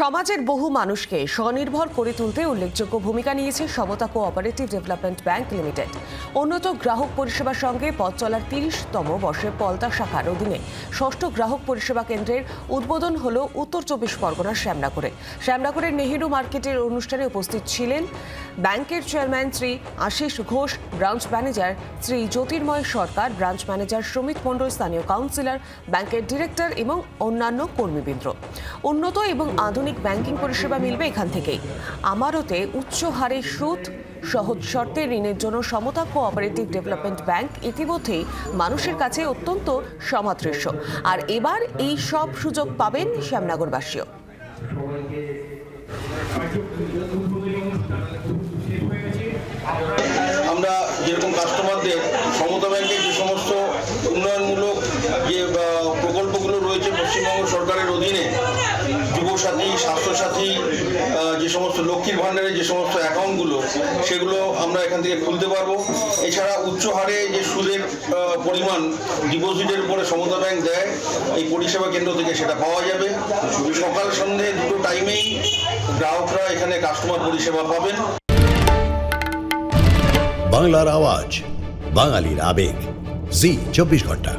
সমাজের বহু মানুষকে স্বনির্ভর করে তুলতে উল্লেখযোগ্য ভূমিকা নিয়েছে সমতা কোঅপারেটিভ ডেভেলপমেন্ট ব্যাংক লিমিটেড উন্নত গ্রাহক পরিষেবার সঙ্গে পথ চলার তিরিশতম বর্ষে পলতা শাখার অধীনে ষষ্ঠ গ্রাহক পরিষেবা কেন্দ্রের উদ্বোধন হল উত্তর চব্বিশ পরগনার শ্যামনগরে। শ্যামনগরের নেহেরু মার্কেটের অনুষ্ঠানে উপস্থিত ছিলেন ব্যাংকের chairman Shri Ashis Ghosh, branch manager Shri Jyotirmoy Sarkar, branch manager Sumit Mondal, স্থানীয় কাউন্সিলর, ব্যাংকের ডিরেক্টর এবং অন্যান্য কর্মীবৃন্দ। উন্নত এবং আধুনিক ব্যাংকিং পরিষেবা মিলবে এখান থেকেই। আমারতে উচ্চ হারে সুদ, সহজ শর্তে ঋণের জন্য সমতা কোঅপারেটিভ ডেভেলপমেন্ট ব্যাংক ইতিমধ্যেই মানুষের কাছে অত্যন্ত সমাদৃশ্য। আর এবার এই সব সুযোগ পাবেন শ্যামনগরবাসীও। আমরা যেরকম কাস্টমারদের সমতা ব্যাংকের যে সমস্ত উন্নয়নমূলক যে প্রকল্পগুলো রয়েছে পশ্চিমবঙ্গ সরকারের অধীনে যুবসাথী স্বাস্থ্যসাথী যে সমস্ত লক্ষ্মীর ভাণ্ডারের যে সমস্ত অ্যাকাউন্টগুলো, সেগুলো আমরা এখান থেকে খুলতে পারব। এছাড়া উচ্চ হারে যে সুদের পরিমাণ ডিপোজিটের উপরে সমতা ব্যাংক দেয়, এই পরিষেবা কেন্দ্র থেকে সেটা পাওয়া যাবে। সকাল সন্ধে দুটো টাইমেই গ্রাহকরা এখানে কাস্টমার পরিষেবা পাবেন। বাংলার আওয়াজ, বাঙালির আবেগ। জি, চব্বিশ ঘণ্টা।